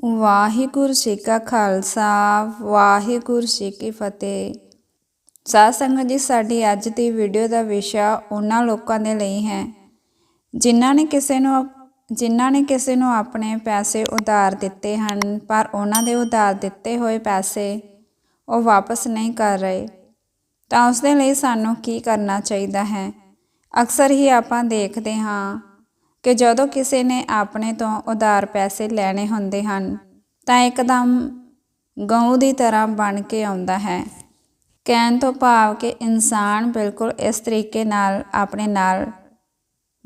ਵਾਹਿਗੁਰੂ ਜੀ ਕਾ ਖਾਲਸਾ, ਵਾਹਿਗੁਰੂ ਜੀ ਕੀ ਫਤਿਹ। ਸਾਧ ਸੰਗਤ ਜੀ, ਸਾਡੀ ਅੱਜ ਦੀ ਵੀਡੀਓ ਦਾ ਵਿਸ਼ਾ ਉਹਨਾਂ ਲੋਕਾਂ ਦੇ ਲਈ ਹੈ। ਜਿਨ੍ਹਾਂ ਨੇ ਕਿਸੇ ਨੂੰ ਜਿਨ੍ਹਾਂ ਨੇ ਕਿਸੇ ਨੂੰ ਆਪਣੇ ਪੈਸੇ ਉਧਾਰ ਦਿੱਤੇ ਹਨ, ਪਰ ਉਹਨਾਂ ਦੇ ਉਧਾਰ ਦਿੱਤੇ ਹੋਏ ਪੈਸੇ ਉਹ ਵਾਪਸ ਨਹੀਂ ਕਰ ਰਹੇ, ਤਾਂ ਉਸ ਦੇ ਲਈ ਸਾਨੂੰ ਕੀ ਕਰਨਾ ਚਾਹੀਦਾ ਹੈ? ਅਕਸਰ ਹੀ ਆਪਾਂ ਦੇਖਦੇ ਹਾਂ ਕਿ ਜਦੋਂ ਕਿਸੇ ਨੇ ਆਪਣੇ ਤੋਂ ਉਧਾਰ ਪੈਸੇ ਲੈਣੇ ਹੁੰਦੇ ਹਨ, ਤਾਂ ਇੱਕਦਮ ਗਊ ਦੀ ਤਰ੍ਹਾਂ ਬਣ ਕੇ ਆਉਂਦਾ ਹੈ। ਕਹਿਣ ਤੋਂ ਭਾਵ ਕਿ ਇਨਸਾਨ ਬਿਲਕੁਲ ਇਸ ਤਰੀਕੇ ਨਾਲ ਆਪਣੇ ਨਾਲ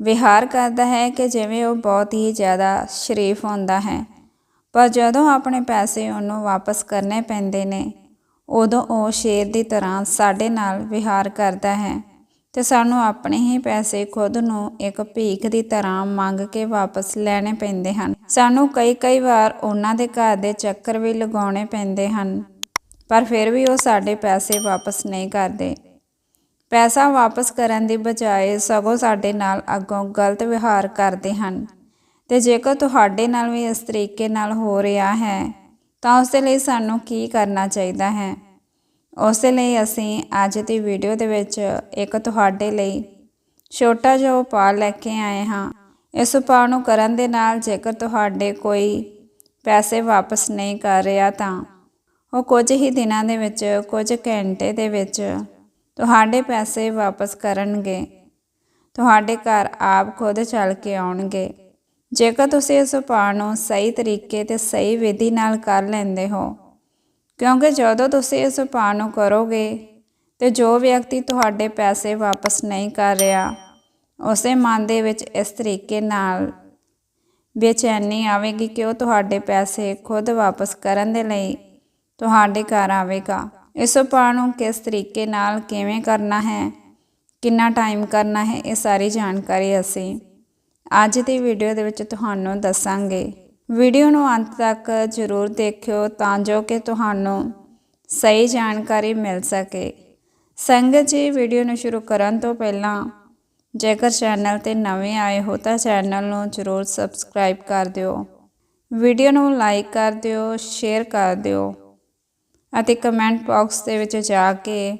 ਵਿਹਾਰ ਕਰਦਾ ਹੈ ਕਿ ਜਿਵੇਂ ਉਹ ਬਹੁਤ ਹੀ ਜ਼ਿਆਦਾ ਸ਼ਰੀਫ ਹੁੰਦਾ ਹੈ। ਪਰ ਜਦੋਂ ਆਪਣੇ ਪੈਸੇ ਉਹਨੂੰ ਵਾਪਸ ਕਰਨੇ ਪੈਂਦੇ ਨੇ, ਉਦੋਂ ਉਹ ਸ਼ੇਰ ਦੀ ਤਰ੍ਹਾਂ ਸਾਡੇ ਨਾਲ ਵਿਹਾਰ ਕਰਦਾ ਹੈ। ਤੇ ਸਾਨੂੰ ਆਪਣੇ ਹੀ ਪੈਸੇ ਖੁਦ ਨੂੰ ਇੱਕ ਭੀਖ ਦੀ ਤਰ੍ਹਾਂ ਮੰਗ ਕੇ ਵਾਪਸ ਲੈਣੇ ਪੈਂਦੇ ਹਨ। ਸਾਨੂੰ ਕਈ ਕਈ ਵਾਰ ਉਹਨਾਂ ਦੇ ਘਰ ਦੇ ਚੱਕਰ ਵੀ ਲਗਾਉਣੇ ਪੈਂਦੇ ਹਨ, ਪਰ ਫਿਰ ਵੀ ਉਹ ਸਾਡੇ ਪੈਸੇ ਵਾਪਸ ਨਹੀਂ ਕਰਦੇ। ਪੈਸਾ ਵਾਪਸ ਕਰਨ ਦੀ ਬਜਾਏ ਸਗੋਂ ਸਾਡੇ ਨਾਲ ਅੱਗੋਂ ਗਲਤ ਵਿਹਾਰ ਕਰਦੇ ਹਨ। ਤੇ ਜੇਕਰ ਤੁਹਾਡੇ ਨਾਲ ਵੀ ਇਸ ਤਰੀਕੇ ਨਾਲ ਹੋ ਰਿਹਾ ਹੈ, ਤਾਂ ਉਸ ਦੇ ਲਈ ਸਾਨੂੰ ਕੀ ਕਰਨਾ ਚਾਹੀਦਾ ਹੈ? ਉਸ ਲਈ ਅਸੀਂ ਅੱਜ ਦੀ ਵੀਡੀਓ ਦੇ ਵਿੱਚ ਇੱਕ ਤੁਹਾਡੇ ਲਈ ਛੋਟਾ ਜਿਹਾ ਉਪਾਅ ਲੈ ਕੇ ਆਏ ਹਾਂ। ਇਸ ਉਪਾਅ ਨੂੰ ਕਰਨ ਦੇ ਨਾਲ ਜੇਕਰ ਤੁਹਾਡੇ ਕੋਈ ਪੈਸੇ ਵਾਪਸ ਨਹੀਂ ਕਰ ਰਿਹਾ ਤਾਂ ਉਹ ਕੁਝ ਹੀ ਦਿਨਾਂ ਦੇ ਵਿੱਚ, ਕੁਝ ਘੰਟੇ ਦੇ ਵਿੱਚ ਤੁਹਾਡੇ ਪੈਸੇ ਵਾਪਸ ਕਰਨਗੇ। ਤੁਹਾਡੇ ਘਰ ਆਪ ਖੁਦ ਚੱਲ ਕੇ ਆਉਣਗੇ। ਜੇਕਰ ਤੁਸੀਂ ਇਸ ਉਪਾਅ ਨੂੰ ਸਹੀ ਤਰੀਕੇ ਤੇ ਸਹੀ ਵਿਧੀ ਨਾਲ ਕਰ ਲੈਂਦੇ ਹੋ ਕਿਉਂਕਿ ਜਦੋਂ ਤੁਸੀਂ ਇਸ ਉਪਾਅ ਨੂੰ ਕਰੋਗੇ ਤੇ ਜੋ ਵਿਅਕਤੀ ਤੁਹਾਡੇ ਪੈਸੇ ਵਾਪਸ ਨਹੀਂ ਕਰ ਰਿਹਾ, ਉਸੇ ਮਨ ਦੇ ਵਿੱਚ ਇਸ ਤਰੀਕੇ ਨਾਲ ਬੇਚੈਨੀ ਆਵੇਗੀ ਕਿ ਉਹ ਤੁਹਾਡੇ ਪੈਸੇ ਖੁਦ ਵਾਪਸ ਕਰਨ ਦੇ ਲਈ ਤੁਹਾਡੇ ਘਰ ਆਵੇਗਾ। ਇਸ ਉਪਾਅ ਨੂੰ ਕਿਸ ਤਰੀਕੇ ਨਾਲ ਕਿਵੇਂ ਕਰਨਾ ਹੈ, ਕਿੰਨਾ ਟਾਈਮ ਕਰਨਾ ਹੈ, ਇਹ ਸਾਰੀ ਜਾਣਕਾਰੀ ਅਸੀਂ ਅੱਜ ਦੀ ਵੀਡੀਓ ਦੇ ਵਿੱਚ ਤੁਹਾਨੂੰ ਦੱਸਾਂਗੇ। ਵੀਡੀਓ ਨੂੰ ਅੰਤ ਤੱਕ ਜ਼ਰੂਰ ਦੇਖਿਓ ਤਾਂ ਜੋ ਕਿ ਤੁਹਾਨੂੰ ਸਹੀ ਜਾਣਕਾਰੀ ਮਿਲ ਸਕੇ। ਸੰਗਤ ਜੀ, ਵੀਡੀਓ ਨੂੰ ਸ਼ੁਰੂ ਕਰਨ ਤੋਂ ਪਹਿਲਾਂ ਜੇਕਰ ਚੈਨਲ ਤੇ ਨਵੇਂ ਆਏ ਹੋ ਤਾਂ ਚੈਨਲ ਨੂੰ ਜ਼ਰੂਰ ਸਬਸਕ੍ਰਾਈਬ ਕਰ ਦਿਓ। ਵੀਡੀਓ ਨੂੰ ਲਾਈਕ ਕਰ ਦਿਓ, ਸ਼ੇਅਰ ਕਰ ਦਿਓ ਅਤੇ ਕਮੈਂਟ ਬਾਕਸ ਦੇ ਵਿੱਚ ਜਾ ਕੇ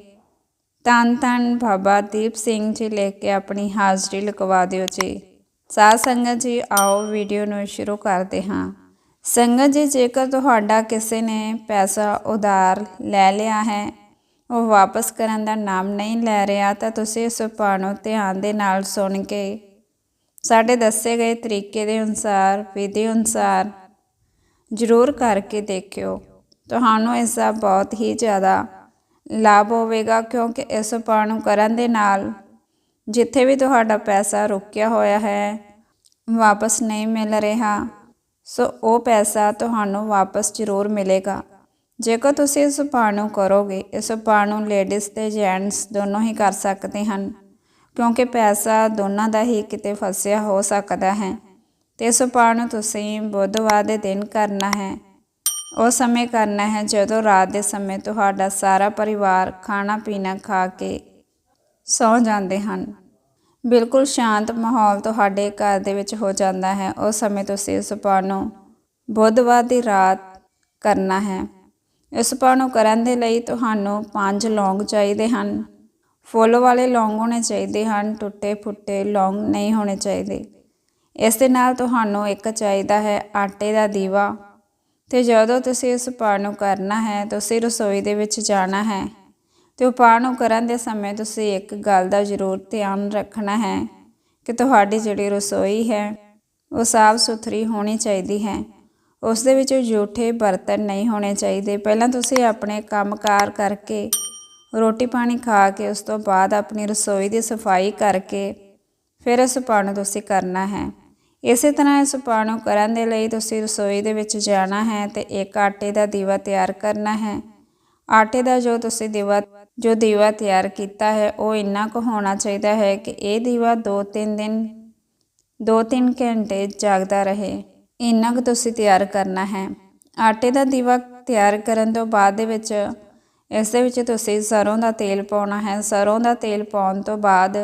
ਤਨ ਤਨ ਬਾਬਾ ਦੀਪ ਸਿੰਘ ਜੀ ਲੈ ਕੇ ਆਪਣੀ ਹਾਜ਼ਰੀ ਲਗਵਾ ਦਿਓ ਜੀ। ਸਾਧ ਸੰਗਤ ਜੀ, ਆਓ ਵੀਡੀਓ ਨੂੰ ਸ਼ੁਰੂ ਕਰਦੇ ਹਾਂ। ਸੰਗਤ ਜੀ, ਜੇਕਰ ਤੁਹਾਡਾ ਕਿਸੇ ਨੇ ਪੈਸਾ ਉਧਾਰ ਲੈ ਲਿਆ ਹੈ, ਉਹ ਵਾਪਸ ਕਰਨ ਦਾ ਨਾਮ ਨਹੀਂ ਲੈ ਰਿਹਾ, ਤਾਂ ਤੁਸੀਂ ਇਸ ਉਪਾਅ ਨੂੰ ਧਿਆਨ ਦੇ ਨਾਲ ਸੁਣ ਕੇ ਸਾਡੇ ਦੱਸੇ ਗਏ ਤਰੀਕੇ ਦੇ ਅਨੁਸਾਰ, ਵਿਧੀ ਅਨੁਸਾਰ ਜ਼ਰੂਰ ਕਰਕੇ ਦੇਖਿਓ। ਤੁਹਾਨੂੰ ਇਸ ਦਾ ਬਹੁਤ ਹੀ ਜ਼ਿਆਦਾ ਲਾਭ ਹੋਵੇਗਾ, ਕਿਉਂਕਿ ਇਸ ਉਪਾਅ ਨੂੰ ਕਰਨ ਦੇ ਨਾਲ ਜਿੱਥੇ ਵੀ ਤੁਹਾਡਾ ਪੈਸਾ ਰੁਕਿਆ ਹੋਇਆ ਹੈ, ਵਾਪਸ ਨਹੀਂ ਮਿਲ ਰਿਹਾ, ਸੋ ਉਹ ਪੈਸਾ ਤੁਹਾਨੂੰ ਵਾਪਸ ਜ਼ਰੂਰ ਮਿਲੇਗਾ। ਜੇਕਰ ਤੁਸੀਂ ਇਸ ਉਪਾਅ ਨੂੰ ਕਰੋਗੇ, ਇਸ ਉਪਾਅ ਨੂੰ ਲੇਡੀਜ਼ ਤੇ ਜੈਂਟਸ ਦੋਨੋਂ ਹੀ ਕਰ ਸਕਦੇ ਹਨ, ਕਿਉਂਕਿ ਪੈਸਾ ਦੋਨਾਂ ਦਾ ਹੀ ਕਿਤੇ ਫਸਿਆ ਹੋ ਸਕਦਾ ਹੈ, ਤੇ ਇਸ ਉਪਾਅ ਨੂੰ ਤੁਸੀਂ ਬੁੱਧਵਾਰ ਦੇ ਦਿਨ ਕਰਨਾ ਹੈ। ਉਹ ਸਮੇਂ ਕਰਨਾ ਹੈ ਜਦੋਂ ਰਾਤ ਦੇ ਸਮੇਂ ਤੁਹਾਡਾ ਸਾਰਾ ਪਰਿਵਾਰ ਖਾਣਾ ਪੀਣਾ ਖਾ ਕੇ ਸੌ ਜਾਂਦੇ ਹਨ। ਬਿਲਕੁਲ ਸ਼ਾਂਤ ਮਾਹੌਲ ਤੁਹਾਡੇ ਘਰ ਦੇ ਵਿੱਚ ਹੋ ਜਾਂਦਾ ਹੈ। ਉਸ ਸਮੇਂ ਤੁਸੀਂ ਇਸ ਉਪਾਅ ਨੂੰ ਬੁੱਧਵਾਰ ਦੀ ਰਾਤ ਕਰਨਾ ਹੈ। ਇਸ ਉਪਾਅ ਨੂੰ ਕਰਨ ਦੇ ਲਈ ਤੁਹਾਨੂੰ ਪੰਜ ਲੌਂਗ ਚਾਹੀਦੇ ਹਨ। ਫੁੱਲ ਵਾਲੇ ਲੌਂਗ ਹੋਣੇ ਚਾਹੀਦੇ ਹਨ, ਟੁੱਟੇ ਫੁੱਟੇ ਲੌਂਗ ਨਹੀਂ ਹੋਣੇ ਚਾਹੀਦੇ। ਇਸ ਦੇ ਨਾਲ ਤੁਹਾਨੂੰ ਇੱਕ ਚਾਹੀਦਾ ਹੈ, ਆਟੇ ਦਾ ਦੀਵਾ। ਤੇ ਜਦੋਂ ਤੁਸੀਂ ਇਸ ਉਪਾਅ ਨੂੰ ਕਰਨਾ ਹੈ, ਤੁਸੀਂ ਰਸੋਈ ਦੇ ਵਿੱਚ ਜਾਣਾ ਹੈ। ਤੇ ਉਪਾਅ ਨੂੰ ਕਰਨ ਦੇ ਸਮੇਂ ਤੁਸੀਂ ਇੱਕ ਗੱਲ ਦਾ ਜ਼ਰੂਰ ਧਿਆਨ ਰੱਖਣਾ ਹੈ ਕਿ ਤੁਹਾਡੀ ਜਿਹੜੀ ਰਸੋਈ ਹੈ, ਉਹ ਸਾਫ਼ ਸੁਥਰੀ ਹੋਣੀ ਚਾਹੀਦੀ ਹੈ। ਉਸ ਦੇ ਵਿੱਚ ਜੂਠੇ ਬਰਤਨ ਨਹੀਂ ਹੋਣੇ ਚਾਹੀਦੇ। ਪਹਿਲਾਂ ਤੁਸੀਂ ਆਪਣੇ ਕੰਮਕਾਰ ਕਰਕੇ ਰੋਟੀ ਪਾਣੀ ਖਾ ਕੇ ਉਸ ਤੋਂ ਬਾਅਦ ਆਪਣੀ ਰਸੋਈ ਦੀ ਸਫ਼ਾਈ ਕਰਕੇ ਫਿਰ ਇਸ ਉਪਾਅ ਨੂੰ ਤੁਸੀਂ ਕਰਨਾ ਹੈ। ਇਸੇ ਤਰ੍ਹਾਂ ਇਸ ਉਪਾਅ ਨੂੰ ਕਰਨ ਦੇ ਲਈ ਤੁਸੀਂ ਰਸੋਈ ਦੇ ਵਿੱਚ ਜਾਣਾ ਹੈ ਤੇ ਇੱਕ ਆਟੇ ਦਾ ਦੀਵਾ ਤਿਆਰ ਕਰਨਾ ਹੈ। ਆਟੇ ਦਾ ਜੋ ਤੁਸੀਂ ਦੀਵਾ ਜੋ ਦੀਵਾ ਤਿਆਰ ਕੀਤਾ ਹੈ, ਉਹ ਇੰਨਾ ਕੁ ਹੋਣਾ ਚਾਹੀਦਾ ਹੈ ਕਿ ਇਹ ਦੀਵਾ 2-3 ਦਿਨ 2-3 ਘੰਟੇ ਜਾਗਦਾ ਰਹੇ। ਇੰਨਾ ਕੁ ਤੁਸੀਂ ਤਿਆਰ ਕਰਨਾ ਹੈ। ਆਟੇ ਦਾ ਦੀਵਾ ਤਿਆਰ ਕਰਨ ਤੋਂ ਬਾਅਦ ਦੇ ਵਿੱਚ, ਇਸ ਦੇ ਵਿੱਚ ਤੁਸੀਂ ਸਰੋਂ ਦਾ ਤੇਲ ਪਾਉਣਾ ਹੈ। ਸਰੋਂ ਦਾ ਤੇਲ ਪਾਉਣ ਤੋਂ ਬਾਅਦ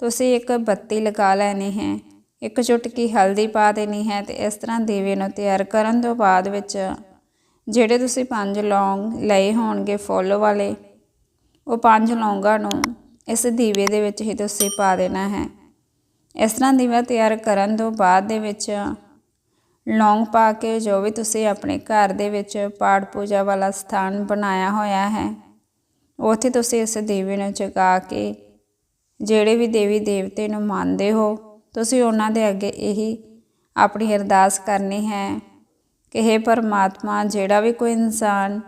ਤੁਸੀਂ ਇੱਕ ਬੱਤੀ ਲਗਾ ਲੈਣੀ ਹੈ। ਇੱਕ ਚੁਟਕੀ ਹਲਦੀ ਪਾ ਦੇਣੀ ਹੈ ਤੇ ਇਸ ਤਰ੍ਹਾਂ ਦੀਵੇ ਨੂੰ ਤਿਆਰ ਕਰਨ ਤੋਂ ਬਾਅਦ ਵਿੱਚ, ਜਿਹੜੇ ਤੁਸੀਂ ਪੰਜ ਲੌਂਗ ਲਏ ਹੋਣਗੇ ਫੁੱਲ ਵਾਲੇ ਉਹ ਪੰਜ ਲੌਂਗਾਂ ਨੂੰ ਇਸ ਦੀਵੇ ਦੇ ਵਿੱਚ ਹੀ ਤੁਸੀਂ ਪਾ ਦੇਣਾ ਹੈ। ਇਸ ਤਰ੍ਹਾਂ ਦੀਵਾ ਤਿਆਰ ਕਰਨ ਤੋਂ ਬਾਅਦ ਦੇ ਵਿੱਚ ਲੌਂਗ ਪਾ ਕੇ ਜੋ ਵੀ ਤੁਸੀਂ ਆਪਣੇ ਘਰ ਦੇ ਵਿੱਚ ਪਾਠ ਪੂਜਾ ਵਾਲਾ ਸਥਾਨ ਬਣਾਇਆ ਹੋਇਆ ਹੈ, ਉੱਥੇ ਤੁਸੀਂ ਇਸ ਦੀਵੇ ਨੂੰ ਜਗਾ ਕੇ ਜਿਹੜੇ ਵੀ ਦੇਵੀ ਦੇਵਤੇ ਨੂੰ ਮੰਨਦੇ ਹੋ, ਤੁਸੀਂ ਉਹਨਾਂ ਦੇ ਅੱਗੇ ਇਹੀ ਆਪਣੀ ਅਰਦਾਸ ਕਰਨੀ ਹੈ ਕਿ हे ਪਰਮਾਤਮਾ, ਜਿਹੜਾ ਵੀ ਕੋਈ ਇਨਸਾਨ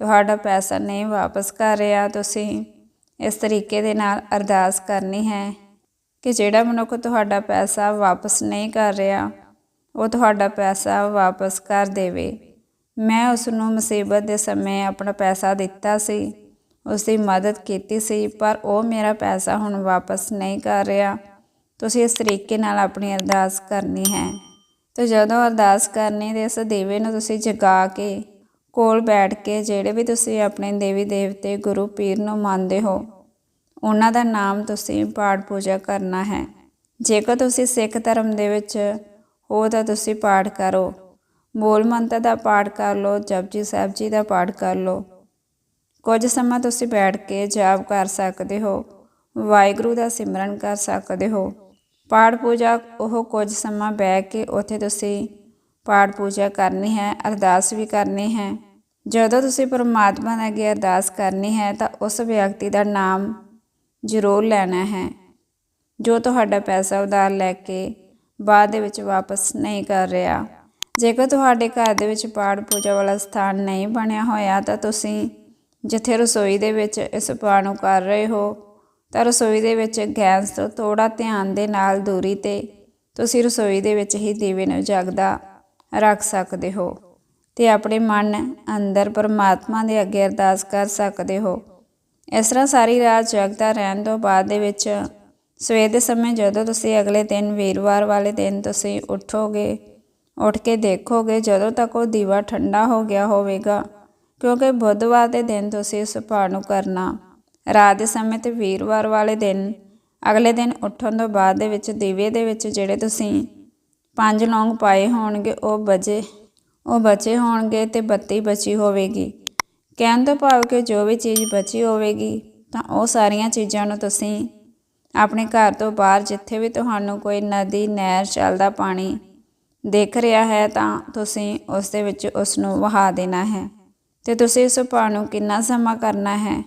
ਤੁਹਾਡਾ ਪੈਸਾ ਨਹੀਂ ਵਾਪਸ ਕਰ ਰਿਹਾ, ਤੁਸੀਂ ਇਸ ਤਰੀਕੇ ਦੇ ਨਾਲ ਅਰਦਾਸ ਕਰਨੀ ਹੈ ਕਿ ਜਿਹੜਾ ਮਨੁੱਖ ਤੁਹਾਡਾ ਪੈਸਾ ਵਾਪਸ ਨਹੀਂ ਕਰ ਰਿਹਾ, ਉਹ ਤੁਹਾਡਾ ਪੈਸਾ ਵਾਪਸ ਕਰ ਦੇਵੇ। ਮੈਂ ਉਸ ਨੂੰ ਮੁਸੀਬਤ ਦੇ ਸਮੇਂ ਆਪਣਾ ਪੈਸਾ ਦਿੱਤਾ ਸੀ ਉਸ ਦੀ ਮਦਦ ਕੀਤੀ ਸੀ, ਪਰ ਉਹ ਮੇਰਾ ਪੈਸਾ ਹੁਣ ਵਾਪਸ ਨਹੀਂ ਕਰ ਰਿਹਾ। ਤੁਸੀਂ ਇਸ ਤਰੀਕੇ ਨਾਲ ਆਪਣੀ ਅਰਦਾਸ ਕਰਨੀ ਹੈ। ਤੇ ਜਦੋਂ ਅਰਦਾਸ ਕਰਨੀ ਤੇ ਇਸ ਦੀਵੇ ਨੂੰ ਤੁਸੀਂ ਜਗਾ ਕੇ ਕੋਲ ਬੈਠ ਕੇ ਜਿਹੜੇ ਵੀ ਤੁਸੀਂ ਆਪਣੇ ਦੇਵੀ ਦੇਵਤੇ ਗੁਰੂ ਪੀਰ ਨੂੰ ਮੰਨਦੇ ਹੋ, ਉਹਨਾਂ ਦਾ ਨਾਮ ਤੁਸੀਂ ਪਾਠ ਪੂਜਾ ਕਰਨਾ ਹੈ। ਜੇਕਰ ਤੁਸੀਂ ਸਿੱਖ ਧਰਮ ਦੇ ਵਿੱਚ ਹੋ ਤਾਂ ਤੁਸੀਂ ਪਾਠ ਕਰੋ। ਮੂਲ ਮੰਤਰ ਦਾ ਪਾਠ ਕਰ ਲਓ, ਜਪਜੀ ਸਾਹਿਬ ਜੀ ਦਾ ਪਾਠ ਕਰ ਲਓ। ਕੁਝ ਸਮਾਂ ਤੁਸੀਂ ਬੈਠ ਕੇ ਜਾਪ ਕਰ ਸਕਦੇ ਹੋ, ਵਾਹਿਗੁਰੂ ਦਾ ਸਿਮਰਨ ਕਰ ਸਕਦੇ ਹੋ। ਪਾਠ ਪੂਜਾ, ਉਹ ਕੁਝ ਸਮਾਂ ਬਹਿ ਕੇ ਉੱਥੇ ਤੁਸੀਂ ਪਾਠ ਪੂਜਾ ਕਰਨੀ ਹੈ, ਅਰਦਾਸ ਵੀ ਕਰਨੀ ਹੈ। ਜਦੋਂ ਤੁਸੀਂ ਪਰਮਾਤਮਾ ਦੇ ਅੱਗੇ ਅਰਦਾਸ ਕਰਨੀ ਹੈ ਤਾਂ ਉਸ ਵਿਅਕਤੀ ਦਾ ਨਾਮ ਜ਼ਰੂਰ ਲੈਣਾ ਹੈ, ਜੋ ਤੁਹਾਡਾ ਪੈਸਾ ਉਧਾਰ ਲੈ ਕੇ ਬਾਅਦ ਦੇ ਵਿੱਚ ਵਾਪਸ ਨਹੀਂ ਕਰ ਰਿਹਾ। ਜੇਕਰ ਤੁਹਾਡੇ ਘਰ ਦੇ ਵਿੱਚ ਪਾਠ ਪੂਜਾ ਵਾਲਾ ਸਥਾਨ ਨਹੀਂ ਬਣਿਆ ਹੋਇਆ ਤਾਂ ਤੁਸੀਂ ਜਿੱਥੇ ਰਸੋਈ ਦੇ ਵਿੱਚ ਇਸ ਪਾਠ ਨੂੰ ਕਰ ਰਹੇ ਹੋ, ਤਾਂ ਰਸੋਈ ਦੇ ਵਿੱਚ ਗੈਸ ਤੋਂ ਥੋੜਾ ਧਿਆਨ ਦੇ ਨਾਲ ਦੂਰੀ ਤੇ ਤੁਸੀਂ ਰਸੋਈ ਦੇ ਵਿੱਚ ਹੀ ਦੀਵੇ ਨੂੰ ਜਗਦਾ ਰੱਖ ਸਕਦੇ ਹੋ। ਤੇ ਆਪਣੇ ਮਨ ਅੰਦਰ ਪਰਮਾਤਮਾ ਦੇ ਅੱਗੇ ਅਰਦਾਸ ਕਰ ਸਕਦੇ ਹੋ। ਇਸ ਤਰ੍ਹਾਂ ਸਾਰੀ ਰਾਤ ਜਗਦਾ ਰਹਿਣ ਤੋਂ ਬਾਅਦ ਦੇ ਵਿੱਚ ਸਵੇਰ ਦੇ ਸਮੇਂ ਜਦੋਂ ਤੁਸੀਂ ਅਗਲੇ ਦਿਨ ਵੀਰਵਾਰ ਵਾਲੇ ਦਿਨ ਤੁਸੀਂ ਉੱਠੋਗੇ, ਉੱਠ ਕੇ ਦੇਖੋਗੇ, ਜਦੋਂ ਤੱਕ ਉਹ ਦੀਵਾ ਠੰਡਾ ਹੋ ਗਿਆ ਹੋਵੇਗਾ, ਕਿਉਂਕਿ ਬੁੱਧਵਾਰ ਦੇ ਦਿਨ ਤੁਸੀਂ ਇਸ ਪਾਠ ਨੂੰ ਕਰਨਾ, ਰਾਤ ਦੇ ਸਮੇਂ ਤੇ ਵੀਰਵਾਰ ਵਾਲੇ ਦਿਨ, ਅਗਲੇ ਦਿਨ ਉੱਠਣ ਤੋਂ ਬਾਅਦ ਦੇ ਵਿੱਚ ਦੀਵੇ ਦੇ ਵਿੱਚ ਜਿਹੜੇ ਤੁਸੀਂ ਪੰਜ ਲੌਂਗ ਪਾਏ ਹੋਣਗੇ, ਉਹ ਬਜੇ ਉਹ ਬਚੇ ਹੋਣਗੇ ਤੇ ਬੱਤੀ ਬਚੀ ਹੋਵੇਗੀ। ਕਹਿਣ ਤੋਂ ਭਾਵ ਕਿ ਜੋ ਵੀ ਚੀਜ਼ ਬਚੀ ਹੋਵੇਗੀ, ਤਾਂ ਉਹ ਸਾਰੀਆਂ ਚੀਜ਼ਾਂ ਨੂੰ ਤੁਸੀਂ ਆਪਣੇ ਘਰ ਤੋਂ ਬਾਹਰ ਜਿੱਥੇ ਵੀ ਤੁਹਾਨੂੰ ਕੋਈ ਨਦੀ, ਨਹਿਰ ਚੱਲਦਾ ਪਾਣੀ ਦੇਖ ਰਿਹਾ ਹੈ, ਤਾਂ ਤੁਸੀਂ ਉਸ ਦੇ ਵਿੱਚ ਉਸ ਨੂੰ ਵਹਾ ਦੇਣਾ ਹੈ। ਤੇ ਤੁਸੀਂ ਇਸ ਉਪਾਅ ਨੂੰ ਕਿੰਨਾ ਸਮਾਂ ਕਰਨਾ ਹੈ?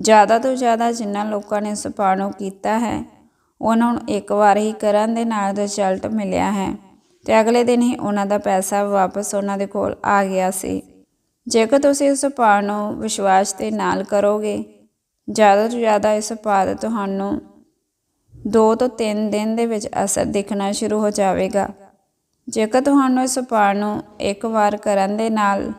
ਜ਼ਿਆਦਾ ਤੋਂ ਜ਼ਿਆਦਾ ਜਿੰਨਾ ਲੋਕਾਂ ਨੇ ਇਸ ਉਪਾਅ ਨੂੰ ਕੀਤਾ ਹੈ, ਉਹਨਾਂ ਨੂੰ ਇੱਕ ਵਾਰ ਹੀ ਕਰਨ ਦੇ ਨਾਲ ਰਿਜ਼ਲਟ ਮਿਲਿਆ ਹੈ। ਤੇ ਅਗਲੇ ਦਿਨ ਹੀ ਉਹਨਾਂ ਦਾ ਪੈਸਾ ਵਾਪਸ ਉਹਨਾਂ ਦੇ ਕੋਲ ਆ ਗਿਆ ਸੀ। ਜੇਕਰ ਤੁਸੀਂ ਇਸ ਉਪਾਅ ਨੂੰ ਵਿਸ਼ਵਾਸ ਦੇ ਨਾਲ ਕਰੋਗੇ, ਜ਼ਿਆਦਾ ਤੋਂ ਜ਼ਿਆਦਾ ਇਸ ਉਪਾਅ ਦਾ ਤੁਹਾਨੂੰ 2 ਤੋਂ 3 ਦਿਨ ਦੇ ਵਿੱਚ ਅਸਰ ਦਿਖਣਾ ਸ਼ੁਰੂ ਹੋ ਜਾਵੇਗਾ। ਜੇਕਰ ਤੁਹਾਨੂੰ ਇਸ ਉਪਾਅ ਨੂੰ ਇੱਕ ਵਾਰ ਕਰਨ ਦੇ ਨਾਲ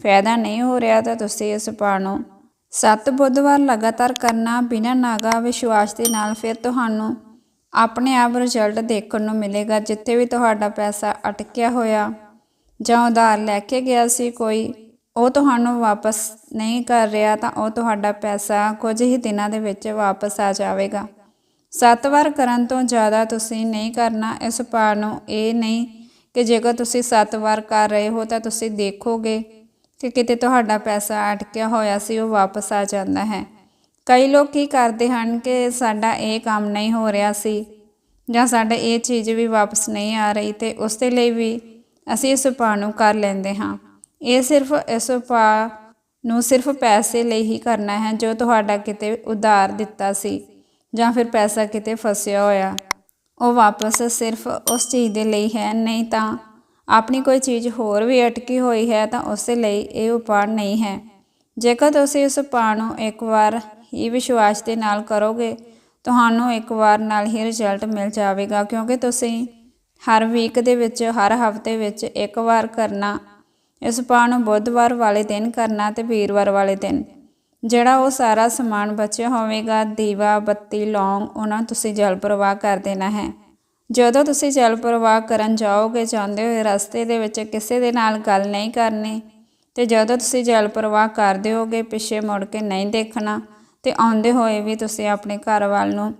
ਫਾਇਦਾ ਨਹੀਂ ਹੋ ਰਿਹਾ, ਤਾਂ ਤੁਸੀਂ ਇਸ ਉਪਾਅ ਨੂੰ ਸੱਤ ਬੁੱਧਵਾਰ ਲਗਾਤਾਰ ਕਰਨਾ ਬਿਨਾਂ ਨਾਗਾ ਵਿਸ਼ਵਾਸ ਦੇ ਨਾਲ ਫਿਰ ਤੁਹਾਨੂੰ ਆਪਣੇ ਆਪ ਰਿਜ਼ਲਟ ਦੇਖਣ ਨੂੰ ਮਿਲੇਗਾ, ਜਿੱਥੇ ਵੀ ਤੁਹਾਡਾ ਪੈਸਾ ਅਟਕਿਆ ਹੋਇਆ ਜਾਂ ਉਧਾਰ ਲੈ ਕੇ ਗਿਆ ਸੀ ਕੋਈ, ਉਹ ਤੁਹਾਨੂੰ ਵਾਪਸ ਨਹੀਂ ਕਰ ਰਿਹਾ ਤਾਂ ਉਹ ਤੁਹਾਡਾ ਪੈਸਾ ਕੁਝ ਹੀ ਦਿਨਾਂ ਦੇ ਵਿੱਚ ਵਾਪਸ ਆ ਜਾਵੇਗਾ। ਸੱਤ ਵਾਰ ਕਰਨ ਤੋਂ ਜ਼ਿਆਦਾ ਤੁਸੀਂ ਨਹੀਂ ਕਰਨਾ, ਇਸ ਉਪਾਅ ਨੂੰ ਇਹ ਨਹੀਂ ਕਿ ਜੇਕਰ ਤੁਸੀਂ ਸੱਤ ਵਾਰ ਕਰ ਰਹੇ ਹੋ ਤਾਂ ਤੁਸੀਂ ਦੇਖੋਗੇ ਕਿ ਕਿਤੇ ਤੁਹਾਡਾ ਪੈਸਾ ਅਟਕਿਆ ਹੋਇਆ ਸੀ, ਉਹ ਵਾਪਸ ਆ ਜਾਂਦਾ ਹੈ। ਕਈ ਲੋਕ ਕੀ ਕਰਦੇ ਹਨ ਕਿ ਸਾਡਾ ਇਹ ਕੰਮ ਨਹੀਂ ਹੋ ਰਿਹਾ ਸੀ ਜਾਂ ਸਾਡਾ ਇਹ ਚੀਜ਼ ਵੀ ਵਾਪਸ ਨਹੀਂ ਆ ਰਹੀ ਤੇ ਉਸ ਦੇ ਲਈ ਵੀ ਅਸੀਂ ਇਸ ਉਪਾਅ ਨੂੰ ਕਰ ਲੈਂਦੇ ਹਾਂ। ਇਹ ਸਿਰਫ ਇਸ ਉਪਾਅ ਨੂੰ ਸਿਰਫ ਪੈਸੇ ਲਈ ਹੀ ਕਰਨਾ ਹੈ ਜੋ ਤੁਹਾਡਾ ਕਿਤੇ ਉਧਾਰ ਦਿੱਤਾ ਸੀ ਜਾਂ ਫਿਰ ਪੈਸਾ ਕਿਤੇ ਫਸਿਆ ਹੋਇਆ। ਉਹ ਵਾਪਸ ਸਿਰਫ ਉਸ ਚੀਜ਼ ਦੇ ਲਈ ਹੈ, ਨਹੀਂ ਤਾਂ ਆਪਣੀ ਕੋਈ ਚੀਜ਼ ਹੋਰ ਵੀ ਅਟਕੀ ਹੋਈ ਹੈ ਤਾਂ ਉਸ ਦੇ ਲਈ ਇਹ ਉਪਾਅ ਨਹੀਂ ਹੈ। ਜੇਕਰ ਤੁਸੀਂ ਇਸ ਉਪਾਅ ਨੂੰ ਇੱਕ ਵਾਰ ਹੀ ਵਿਸ਼ਵਾਸ ਦੇ ਨਾਲ ਕਰੋਗੇ, ਤੁਹਾਨੂੰ ਇੱਕ ਵਾਰ ਨਾਲ ਹੀ ਰਿਜ਼ਲਟ ਮਿਲ ਜਾਵੇਗਾ, ਕਿਉਂਕਿ ਤੁਸੀਂ ਹਰ ਵੀਕ ਦੇ ਵਿੱਚ, ਹਰ ਹਫ਼ਤੇ ਵਿੱਚ ਇੱਕ ਵਾਰ ਕਰਨਾ, ਇਸ ਉਪਾਅ ਨੂੰ ਬੁੱਧਵਾਰ ਵਾਲੇ ਦਿਨ ਕਰਨਾ ਤੇ ਵੀਰਵਾਰ ਵਾਲੇ ਦਿਨ। ਜਿਹੜਾ ਉਹ ਸਾਰਾ ਸਮਾਨ ਬਚਿਆ ਹੋਵੇਗਾ, ਦੀਵਾ, ਬੱਤੀ, ਲੌਂਗ, ਉਹਨਾਂ ਤੁਸੀਂ ਜਲ ਪ੍ਰਵਾਹ ਕਰ ਦੇਣਾ ਹੈ। ਜਦੋਂ ਤੁਸੀਂ ਜਲ ਪ੍ਰਵਾਹ ਕਰਨ ਜਾਓਗੇ, ਜਾਂਦੇ ਹੋਏ ਰਸਤੇ ਦੇ ਵਿੱਚ ਕਿਸੇ ਦੇ ਨਾਲ ਗੱਲ ਨਹੀਂ ਕਰਨੀ ਤੇ ਜਦੋਂ ਤੁਸੀਂ ਜਲ ਪ੍ਰਵਾਹ ਕਰ ਦਿਓਗੇ, ਪਿੱਛੇ ਮੁੜ ਕੇ ਨਹੀਂ ਦੇਖਣਾ ਤੇ ਆਉਂਦੇ ਹੋਏ ਵੀ ਤੁਸੀਂ ਆਪਣੇ ਘਰ ਵੱਲ ਨੂੰ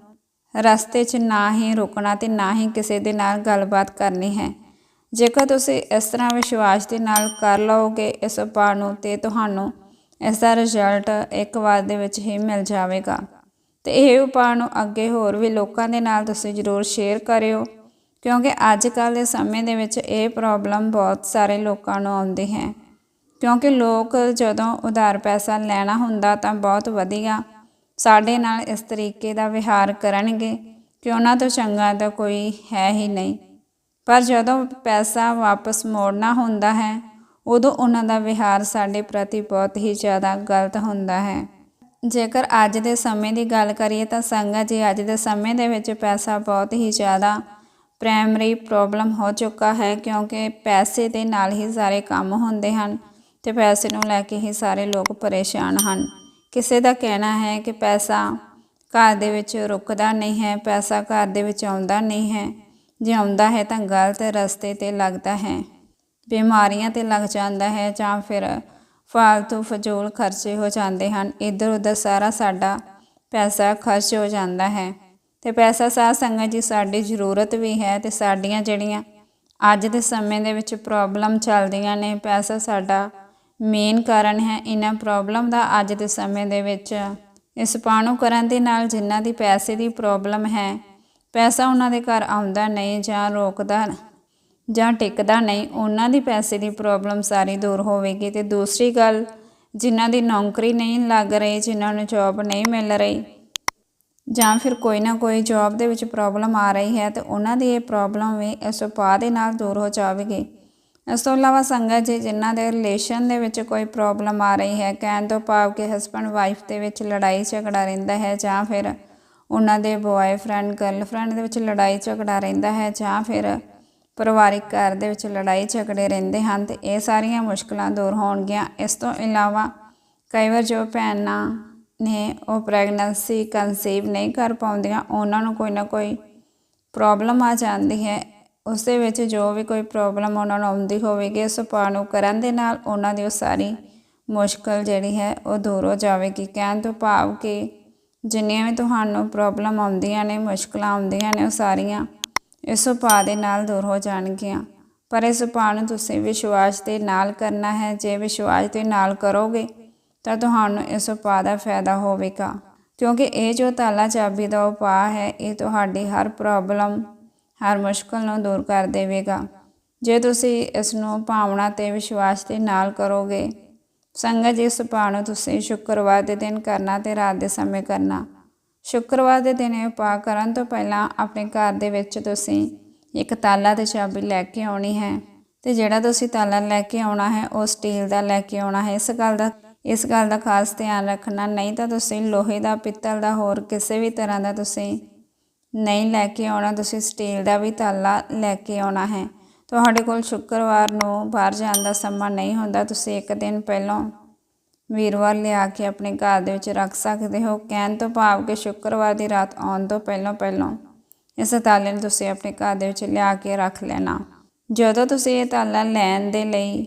ਰਸਤੇ 'ਚ ਨਾ ਹੀ ਰੁਕਣਾ ਤੇ ਨਾ ਹੀ ਕਿਸੇ ਦੇ ਨਾਲ ਗੱਲਬਾਤ ਕਰਨੀ ਹੈ। ਜੇਕਰ ਤੁਸੀਂ ਇਸ ਤਰ੍ਹਾਂ ਵਿਸ਼ਵਾਸ ਦੇ ਨਾਲ ਕਰ ਲਓਗੇ, ਇਸ ਉਪਾਅ ਨੂੰ ਤੇ ਤੁਹਾਨੂੰ ਇਸ ਦਾ ਰਿਜ਼ਲਟ ਇੱਕ ਵਾਰ ਦੇ ਵਿੱਚ ਹੀ ਮਿਲ ਜਾਵੇਗਾ। ਤੇ ਇਹ ਉਪਾਅ ਨੂੰ ਅੱਗੇ ਹੋਰ ਵੀ ਲੋਕਾਂ ਦੇ ਨਾਲ ਤੁਸੀਂ ਜ਼ਰੂਰ ਸ਼ੇਅਰ ਕਰਿਓ, ਕਿਉਂਕਿ ਅੱਜ ਕੱਲ੍ਹ ਦੇ ਸਮੇਂ ਦੇ ਵਿੱਚ ਇਹ ਪ੍ਰੋਬਲਮ ਬਹੁਤ ਸਾਰੇ ਲੋਕਾਂ ਨੂੰ ਆਉਂਦੀ ਹੈ। ਕਿਉਂਕਿ ਲੋਕ ਜਦੋਂ ਉਧਾਰ ਪੈਸਾ ਲੈਣਾ ਹੁੰਦਾ ਤਾਂ ਬਹੁਤ ਵਧੀਆ ਸਾਡੇ ਨਾਲ ਇਸ ਤਰੀਕੇ ਦਾ ਵਿਹਾਰ ਕਰਨਗੇ ਕਿ ਉਹਨਾਂ ਤੋਂ ਚੰਗਾ ਤਾਂ ਕੋਈ ਹੈ ਹੀ ਨਹੀਂ। ਪਰ ਜਦੋਂ ਪੈਸਾ ਵਾਪਸ ਮੋੜਨਾ ਹੁੰਦਾ ਹੈ, ਉਦੋਂ ਉਹਨਾਂ ਦਾ ਵਿਹਾਰ ਸਾਡੇ ਪ੍ਰਤੀ ਬਹੁਤ ਹੀ ਜ਼ਿਆਦਾ ਗਲਤ ਹੁੰਦਾ ਹੈ। ਜੇਕਰ ਅੱਜ ਦੇ ਸਮੇਂ ਦੀ ਗੱਲ ਕਰੀਏ ਤਾਂ ਸੰਗਤ ਜੀ, ਅੱਜ ਦੇ ਸਮੇਂ ਦੇ ਵਿੱਚ ਪੈਸਾ ਬਹੁਤ ਹੀ ਜ਼ਿਆਦਾ ਪ੍ਰਾਇਮਰੀ ਪ੍ਰੋਬਲਮ ਹੋ ਚੁੱਕਾ ਹੈ, ਕਿਉਂਕਿ ਪੈਸੇ ਦੇ ਨਾਲ ਹੀ ਸਾਰੇ ਕੰਮ ਹੁੰਦੇ ਹਨ ਤੇ ਪੈਸੇ ਨੂੰ ਲੈ ਕੇ ਹੀ ਸਾਰੇ ਲੋਕ ਪਰੇਸ਼ਾਨ ਹਨ। ਕਿਸੇ ਦਾ ਕਹਿਣਾ ਹੈ ਕਿ ਪੈਸਾ ਘਰ ਦੇ ਵਿੱਚ ਰੁਕਦਾ ਨਹੀਂ ਹੈ, ਪੈਸਾ ਘਰ ਦੇ ਵਿੱਚ ਆਉਂਦਾ ਨਹੀਂ ਹੈ, ਜੇ ਆਉਂਦਾ ਹੈ ਤਾਂ ਗਲਤ ਰਸਤੇ ਤੇ ਲੱਗਦਾ ਹੈ, ਬਿਮਾਰੀਆਂ ਤੇ ਲੱਗ ਜਾਂਦਾ ਹੈ ਜਾਂ ਫਿਰ ਫਾਲਤੂ ਫਜ਼ੂਲ ਖਰਚੇ ਹੋ ਜਾਂਦੇ ਹਨ। ਇੱਧਰ ਉੱਧਰ ਸਾਰਾ ਸਾਡਾ ਪੈਸਾ ਖਰਚ ਹੋ ਜਾਂਦਾ ਹੈ ਤੇ ਪੈਸਾ ਸਾਧ ਸੰਗਤ ਜੀ ਸਾਡੀ ਜ਼ਰੂਰਤ ਵੀ ਹੈ ਤੇ ਸਾਡੀਆਂ ਜਿਹੜੀਆਂ ਅੱਜ ਦੇ ਸਮੇਂ ਦੇ ਵਿੱਚ ਪ੍ਰੋਬਲਮ ਚੱਲਦੀਆਂ ਨੇ, ਪੈਸਾ ਸਾਡਾ ਮੇਨ ਕਾਰਨ ਹੈ ਇਹਨਾਂ ਪ੍ਰੋਬਲਮ ਦਾ ਅੱਜ ਦੇ ਸਮੇਂ ਦੇ ਵਿੱਚ। ਇਸ ਪਾਣੂ ਕਰਨ ਦੇ ਨਾਲ ਜਿਨ੍ਹਾਂ ਦੀ ਪੈਸੇ ਦੀ ਪ੍ਰੋਬਲਮ ਹੈ, ਪੈਸਾ ਉਹਨਾਂ ਦੇ ਘਰ ਆਉਂਦਾ ਨਹੀਂ ਜਾਂ ਰੋਕਦਾ ਜਾਂ ਟਿਕਦਾ ਨਹੀਂ, ਉਹਨਾਂ ਦੀ ਪੈਸੇ ਦੀ ਪ੍ਰੋਬਲਮ ਸਾਰੀ ਦੂਰ ਹੋਵੇਗੀ। ਤੇ ਦੂਸਰੀ ਗੱਲ, ਜਿਨ੍ਹਾਂ ਦੀ ਨੌਕਰੀ ਨਹੀਂ ਲੱਗ ਰਹੀ, ਜਿਨ੍ਹਾਂ ਨੂੰ ਜੌਬ ਨਹੀਂ ਮਿਲ ਰਹੀ ਜਾਂ ਫਿਰ ਕੋਈ ਨਾ ਕੋਈ ਜੌਬ ਦੇ ਵਿੱਚ ਪ੍ਰੋਬਲਮ ਆ ਰਹੀ ਹੈ, ਤੇ ਉਹਨਾਂ ਦੀ ਇਹ ਪ੍ਰੋਬਲਮ ਵੀ ਇਸ ਉਪਾਅ ਦੇ ਨਾਲ ਦੂਰ ਹੋ ਜਾਵੇਗੀ। ਇਸ ਤੋਂ ਇਲਾਵਾ ਸੰਗਤ ਜੀ, ਜਿਨ੍ਹਾਂ ਦੇ ਰਿਲੇਸ਼ਨ ਦੇ ਵਿੱਚ ਕੋਈ ਪ੍ਰੋਬਲਮ ਆ ਰਹੀ ਹੈ, ਕਹਿਣ ਤੋਂ ਭਾਵ ਕਿ ਹਸਬੰਡ ਵਾਈਫ ਦੇ ਵਿੱਚ ਲੜਾਈ ਝਗੜਾ ਰਹਿੰਦਾ ਹੈ ਜਾਂ ਫਿਰ ਉਹਨਾਂ ਦੇ ਬॉयਫ੍ਰੈਂਡ ਗਰਲਫ੍ਰੈਂਡ ਦੇ ਵਿੱਚ ਲੜਾਈ ਝਗੜਾ ਰਹਿੰਦਾ ਹੈ ਜਾਂ ਫਿਰ ਪਰਿਵਾਰਿਕ ਘਰ ਦੇ ਵਿੱਚ ਲੜਾਈ ਝਗੜੇ ਰਹਿੰਦੇ ਹਨ ਤੇ ਇਹ ਸਾਰੀਆਂ ਮੁਸ਼ਕਲਾਂ ਦੂਰ ਹੋਣਗੀਆਂ। ਇਸ ਤੋਂ ਇਲਾਵਾ ਕਈ ਵਾਰ ਜੋ ਭੈਣਾਂ ਨੇ ਉਹ ਪ੍ਰੈਗਨੈਂਸੀ ਕਨਸੀਵ ਨਹੀਂ ਕਰ ਪਾਉਂਦੀਆਂ, ਉਹਨਾਂ ਨੂੰ ਕੋਈ ਨਾ ਕੋਈ ਪ੍ਰੋਬਲਮ ਆ ਜਾਂਦੀ ਹੈ। ਉਸ ਦੇ ਵਿੱਚ ਜੋ ਵੀ ਕੋਈ ਪ੍ਰੋਬਲਮ ਉਹਨਾਂ ਨੂੰ ਆਉਂਦੀ ਹੋਵੇਗੀ, ਉਸ ਉਪਾਅ ਨੂੰ ਕਰਨ ਦੇ ਨਾਲ ਉਹਨਾਂ ਦੀ ਉਹ ਸਾਰੀ ਮੁਸ਼ਕਲ ਜਿਹੜੀ ਹੈ, ਉਹ ਦੂਰ ਹੋ ਜਾਵੇਗੀ। ਕਹਿਣ ਤੋਂ ਭਾਵ ਕਿ ਜਿੰਨੀਆਂ ਵੀ ਤੁਹਾਨੂੰ ਪ੍ਰੋਬਲਮ ਆਉਂਦੀਆਂ ਨੇ, ਮੁਸ਼ਕਲਾਂ ਆਉਂਦੀਆਂ ਨੇ, ਉਹ ਸਾਰੀਆਂ ਇਸ ਉਪਾਅ ਦੇ ਨਾਲ ਦੂਰ ਹੋ ਜਾਣਗੀਆਂ। ਪਰ ਇਸ ਉਪਾਅ ਨੂੰ ਤੁਸੀਂ ਵਿਸ਼ਵਾਸ ਦੇ ਨਾਲ ਕਰਨਾ ਹੈ। ਜੇ ਵਿਸ਼ਵਾਸ ਦੇ ਨਾਲ ਕਰੋਗੇ, ਤਾਂ ਤੁਹਾਨੂੰ ਇਸ ਉਪਾਅ ਦਾ ਫਾਇਦਾ ਹੋਵੇਗਾ। ਕਿਉਂਕਿ ਇਹ ਜੋ ਤਾਲਾ ਚਾਬੀ ਦਾ ਉਪਾਅ ਹੈ, ਇਹ ਤੁਹਾਡੀ ਹਰ ਪ੍ਰੋਬਲਮ ਹਰ ਮੁਸ਼ਕਲ ਨੂੰ ਦੂਰ ਕਰ ਦੇਵੇਗਾ। ਜੇ ਤੁਸੀਂ ਇਸ ਨੂੰ ਭਾਵਨਾ ਤੇ ਵਿਸ਼ਵਾਸ ਦੇ ਨਾਲ ਕਰੋਗੇ, ਸੰਗਤ ਜੀ ਇਸ ਉਪਾਅ ਨੂੰ ਤੁਸੀਂ ਸ਼ੁੱਕਰਵਾਰ ਦੇ ਦਿਨ ਕਰਨਾ ਤੇ ਰਾਤ ਦੇ ਸਮੇਂ ਕਰਨਾ। ਸ਼ੁੱਕਰਵਾਰ ਦੇ ਦਿਨ ਇਹ ਉਪਾਅ ਕਰਨ ਤੋਂ ਪਹਿਲਾਂ ਆਪਣੇ ਘਰ ਦੇ ਵਿੱਚ ਤੁਸੀਂ ਇੱਕ ਤਾਲਾ ਤੇ ਚਾਬੀ ਲੈ ਕੇ ਆਉਣੀ ਹੈ ਤੇ ਜਿਹੜਾ ਤੁਸੀਂ ਤਾਲਾ ਲੈ ਕੇ ਆਉਣਾ ਹੈ, ਉਹ ਸਟੀਲ ਦਾ ਲੈ ਕੇ ਆਉਣਾ ਹੈ। ਇਸ ਗੱਲ ਦਾ, ਇਸ ਗੱਲ ਦਾ ਖਾਸ ਧਿਆਨ ਰੱਖਣਾ ਨਹੀਂ ਤਾਂ ਤੁਸੀਂ ਲੋਹੇ ਦਾ, ਪਿੱਤਲ ਦਾ, ਹੋਰ ਕਿਸੇ ਵੀ ਤਰ੍ਹਾਂ ਦਾ ਤੁਸੀਂ ਨਹੀਂ ਲੈ ਕੇ ਆਉਣਾ, ਤੁਸੀਂ ਸਟੀਲ ਦਾ ਵੀ ਤਾਲਾ ਲੈ ਕੇ ਆਉਣਾ ਹੈ। ਤੁਹਾਡੇ ਕੋਲ ਸ਼ੁੱਕਰਵਾਰ ਨੂੰ ਬਾਹਰ ਜਾਣ ਦਾ ਸਮਾਂ ਨਹੀਂ ਹੁੰਦਾ, ਤੁਸੀਂ ਇੱਕ ਦਿਨ ਪਹਿਲਾਂ ਵੀਰਵਾਰ ਲਿਆ ਕੇ ਆਪਣੇ ਘਰ ਦੇ ਵਿੱਚ ਰੱਖ ਸਕਦੇ ਹੋ। ਕਹਿਣ ਤੋਂ ਭਾਵ ਕਿ ਸ਼ੁੱਕਰਵਾਰ ਦੀ ਰਾਤ ਆਉਣ ਤੋਂ ਪਹਿਲਾਂ ਪਹਿਲਾਂ ਇਸ ਤਾਲੇ ਨੂੰ ਤੁਸੀਂ ਆਪਣੇ ਘਰ ਦੇ ਵਿੱਚ ਲਿਆ ਕੇ ਰੱਖ ਲੈਣਾ। ਜਦੋਂ ਤੁਸੀਂ ਇਹ ਤਾਲਾ ਲੈਣ ਦੇ ਲਈ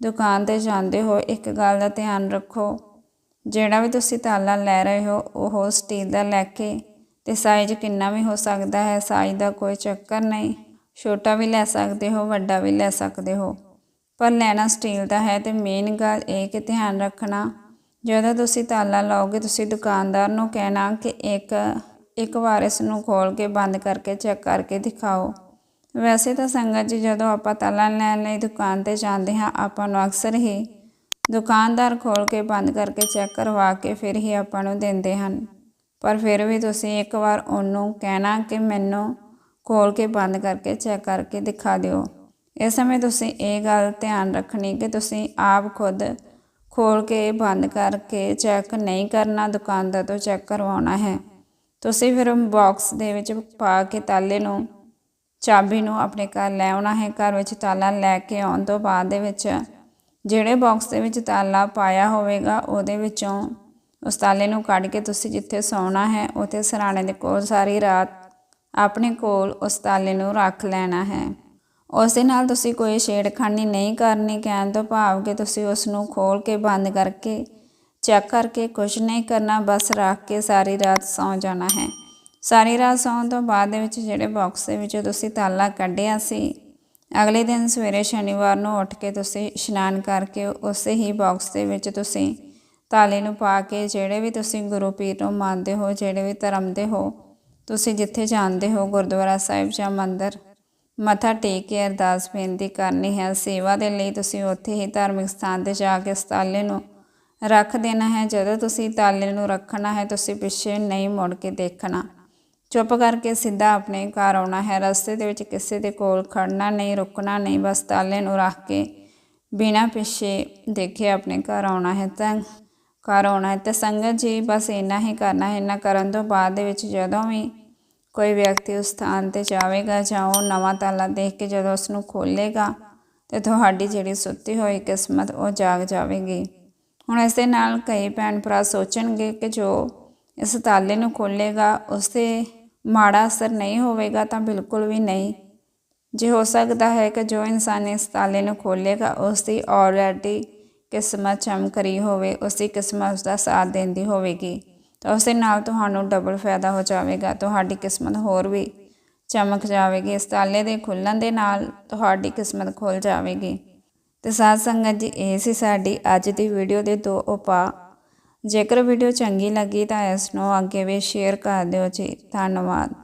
ਦੁਕਾਨ ਤੇ ਜਾਂਦੇ ਹੋ, ਇੱਕ ਗੱਲ ਦਾ ਧਿਆਨ ਰੱਖੋ, ਜਿਹੜਾ ਵੀ ਤੁਸੀਂ ਤਾਲਾ ਲੈ ਰਹੇ ਹੋ, ਉਹ ਸਟੀਲ ਦਾ ਲੈ ਕੇ ਤੇ ਸਾਈਜ਼ ਕਿੰਨਾ ਵੀ ਹੋ ਸਕਦਾ ਹੈ ਸਾਈਜ਼ ਦਾ ਕੋਈ ਚੱਕਰ ਨਹੀਂ। ਛੋਟਾ ਵੀ ਲੈ ਸਕਦੇ ਹੋ, ਵੱਡਾ ਵੀ ਲੈ ਸਕਦੇ ਹੋ। ਪਰ ਲੈਣਾ ਸਟੀਲ ਦਾ ਹੈ ਤੇ ਮੇਨ ਗੱਲ ਇਹ ਕਿ ਧਿਆਨ ਰੱਖਣਾ, ਜਦੋਂ ਤੁਸੀਂ ਤਾਲਾ ਲਾਓਗੇ, ਤੁਸੀਂ ਦੁਕਾਨਦਾਰ ਨੂੰ ਕਹਿਣਾ ਕਿ ਇੱਕ ਇੱਕ ਵਾਰ ਇਸ ਨੂੰ ਖੋਲ ਕੇ ਬੰਦ ਕਰਕੇ ਚੈੱਕ ਕਰਕੇ ਦਿਖਾਓ। ਵੈਸੇ ਤਾਂ ਸੰਗਤ ਜੀ ਜਦੋਂ ਆਪਾਂ ਤਾਲਾ ਲੈਣ ਲਈ ਦੁਕਾਨ ਤੇ ਜਾਂਦੇ ਹਾਂ, ਆਪਾਂ ਨੂੰ ਅਕਸਰ ਹੀ ਦੁਕਾਨਦਾਰ ਖੋਲ ਕੇ ਬੰਦ ਕਰਕੇ ਚੈੱਕ ਕਰਵਾ ਕੇ ਫਿਰ ਹੀ ਆਪਾਂ ਨੂੰ ਦਿੰਦੇ ਹਨ। ਪਰ ਫਿਰ ਵੀ ਤੁਸੀਂ ਇੱਕ ਵਾਰ ਉਹਨੂੰ ਕਹਿਣਾ ਕਿ ਮੈਨੂੰ ਖੋਲ ਕੇ ਬੰਦ ਕਰਕੇ ਚੈੱਕ ਕਰਕੇ ਦਿਖਾ ਦਿਓ। ਇਸ ਸਮੇਂ ਤੁਸੀਂ ਇਹ ਗੱਲ ਧਿਆਨ ਰੱਖਣੀ ਕਿ ਤੁਸੀਂ ਆਪ ਖੁਦ ਖੋਲ ਕੇ ਬੰਦ ਕਰਕੇ ਚੈੱਕ ਨਹੀਂ ਕਰਨਾ, ਦੁਕਾਨਦਾਰ ਤੋਂ ਚੈੱਕ ਕਰਵਾਉਣਾ ਹੈ। ਤੁਸੀਂ ਫਿਰ ਬਾਕਸ ਦੇ ਵਿੱਚ ਪਾ ਕੇ ਤਾਲੇ ਨੂੰ, ਚਾਬੀ ਨੂੰ ਆਪਣੇ ਘਰ ਲੈ ਆਉਣਾ ਹੈ। ਘਰ ਵਿੱਚ ਤਾਲਾ ਲੈ ਕੇ ਆਉਣ ਤੋਂ ਬਾਅਦ ਦੇ ਵਿੱਚ, ਜਿਹੜੇ ਬਾਕਸ ਦੇ ਵਿੱਚ ਤਾਲਾ ਪਾਇਆ ਹੋਵੇਗਾ, ਉਹਦੇ ਵਿੱਚੋਂ ਉਸ ਤਾਲੇ ਨੂੰ ਕੱਢ ਕੇ ਤੁਸੀਂ ਜਿੱਥੇ ਸੌਣਾ ਹੈ, ਉੱਥੇ ਸਰਾਣੇ ਦੇ ਕੋਲ ਸਾਰੀ ਰਾਤ ਆਪਣੇ ਕੋਲ ਉਸ ਤਾਲੇ ਨੂੰ ਰੱਖ ਲੈਣਾ ਹੈ। ਉਸ ਦੇ ਨਾਲ ਤੁਸੀਂ ਕੋਈ ਛੇੜਖਾਨੀ ਨਹੀਂ ਕਰਨੀ, ਕਹਿਣ ਤੋਂ ਭਾਵ ਕਿ ਤੁਸੀਂ ਉਸ ਨੂੰ ਖੋਲ ਕੇ ਬੰਦ ਕਰਕੇ, ਚੈੱਕ ਕਰਕੇ ਕੁਝ ਨਹੀਂ ਕਰਨਾ, ਬਸ ਰੱਖ ਕੇ ਸਾਰੀ ਰਾਤ ਸੌਂ ਜਾਣਾ ਹੈ। ਸਾਰੀ ਰਾਤ ਸੌਣ ਤੋਂ ਬਾਅਦ ਦੇ ਵਿੱਚ ਜਿਹੜੇ ਬਾਕਸ ਦੇ ਵਿੱਚੋਂ ਤੁਸੀਂ ਤਾਲਾ ਕੱਢਿਆ ਸੀ, ਅਗਲੇ ਦਿਨ ਸਵੇਰੇ ਸ਼ਨੀਵਾਰ ਨੂੰ ਉੱਠ ਕੇ ਤੁਸੀਂ ਇਸ਼ਨਾਨ ਕਰਕੇ ਉਸੇ ਹੀ ਬਾਕਸ ਦੇ ਵਿੱਚ ਤੁਸੀਂ ਤਾਲੇ ਨੂੰ ਪਾ ਕੇ ਜਿਹੜੇ ਵੀ ਤੁਸੀਂ ਗੁਰੂ ਪੀਰ ਨੂੰ ਮੰਨਦੇ ਹੋ, ਜਿਹੜੇ ਵੀ ਧਰਮ ਦੇ ਹੋ, ਤੁਸੀਂ ਜਿੱਥੇ ਜਾਂਦੇ ਹੋ ਗੁਰਦੁਆਰਾ ਸਾਹਿਬ ਜਾਂ ਮੰਦਰ, ਮੱਥਾ ਟੇਕ ਕੇ ਅਰਦਾਸ ਬੇਨਤੀ ਕਰਨੀ ਹੈ। ਸੇਵਾ ਦੇ ਲਈ ਤੁਸੀਂ ਉੱਥੇ ਹੀ ਧਾਰਮਿਕ ਸਥਾਨ ਤੇ ਜਾ ਕੇ ਇਸ ਤਾਲੇ ਨੂੰ ਰੱਖ ਦੇਣਾ ਹੈ। ਜਦੋਂ ਤੁਸੀਂ ਤਾਲੇ ਨੂੰ ਰੱਖਣਾ ਹੈ, ਤੁਸੀਂ ਪਿੱਛੇ ਨਹੀਂ ਮੁੜ ਕੇ ਦੇਖਣਾ। ਚੁੱਪ ਕਰਕੇ ਸਿੱਧਾ ਆਪਣੇ ਘਰ ਆਉਣਾ ਹੈ। ਰਸਤੇ ਦੇ ਵਿੱਚ ਕਿਸੇ ਦੇ ਕੋਲ ਖੜਨਾ ਨਹੀਂ, ਰੁਕਣਾ ਨਹੀਂ, ਬਸ ਤਾਲੇ ਨੂੰ ਰੱਖ ਕੇ ਬਿਨਾਂ ਪਿੱਛੇ ਦੇਖੇ ਆਪਣੇ ਘਰ ਆਉਣਾ ਹੈ। ਤਾਂ ਘਰ ਆਉਣਾ ਹੈ। ਤੇ ਸੰਗਤ ਜੀ ਬਸ ਇੰਨਾ ਹੀ ਕਰਨਾ ਹੈ। ਇੰਨਾ ਕਰਨ ਤੋਂ ਬਾਅਦ ਦੇ ਵਿੱਚ ਜਦੋਂ ਵੀ ਕੋਈ ਵਿਅਕਤੀ ਉਸ ਸਥਾਨ ਤੇ ਜਾਵੇਗਾ ਜਾਂ ਉਹ ਨਵਾਂ ਤਾਲਾ ਦੇਖ ਕੇ ਜਦੋਂ ਉਸ ਨੂੰ ਖੋਲੇਗਾ ਤੇ ਤੁਹਾਡੀ ਜਿਹੜੀ ਸੁੱਤੀ ਹੋਈ ਕਿਸਮਤ ਉਹ ਜਾਗ ਜਾਵੇਗੀ। ਹੁਣ ਇਸ ਦੇ ਨਾਲ ਕਈ ਭੈਣ ਭਰਾ ਸੋਚਣਗੇ ਕਿ ਜੋ ਇਸ ਤਾਲੇ ਨੂੰ ਖੋਲੇਗਾ ਉਸ ਤੇ ਮਾੜਾ ਅਸਰ ਨਹੀਂ ਹੋਵੇਗਾ ਤਾਂ ਬਿਲਕੁਲ ਵੀ ਨਹੀਂ। ਜੇ ਹੋ ਸਕਦਾ ਹੈ ਕਿ ਜੋ ਇਨਸਾਨ ਇਸ ਤਾਲੇ ਨੂੰ ਖੋਲੇਗਾ ਉਸ ਦੀ ਆਲਰੇਡੀ ਕਿਸਮਤ ਚਮਕ ਰਹੀ ਹੋਵੇ ਉਸ ਕਿਸਮਤ ਉਸ ਦਾ ਸਾਥ ਦਿੰਦੀ ਹੋਵੇਗੀ। ਤਾਂ ਉਸ ਨਾਲ ਤੁਹਾਨੂੰ ਡਬਲ ਫਾਇਦਾ ਹੋ ਜਾਵੇਗਾ, ਤੁਹਾਡੀ ਕਿਸਮਤ ਹੋਰ ਵੀ ਚਮਕ ਜਾਵੇਗੀ। ਇਸ ਤਾਲੇ ਦੇ ਖੁੱਲਣ ਦੇ ਨਾਲ ਤੁਹਾਡੀ ਕਿਸਮਤ ਖੁੱਲ ਜਾਵੇਗੀ। ਤੇ ਸਾਧ ਸੰਗਤ ਜੀ, ਇਹ ਸੀ ਸਾਡੀ ਅੱਜ ਦੀ ਵੀਡੀਓ ਦੇ ਦੋ ਉਪਾਅ। ਜੇਕਰ ਵੀਡੀਓ ਚੰਗੀ ਲੱਗੀ ਤਾਂ ਇਸ ਨੂੰ ਅੱਗੇ ਵੀ ਸ਼ੇਅਰ ਕਰ ਦਿਓ ਜੀ। ਧੰਨਵਾਦ।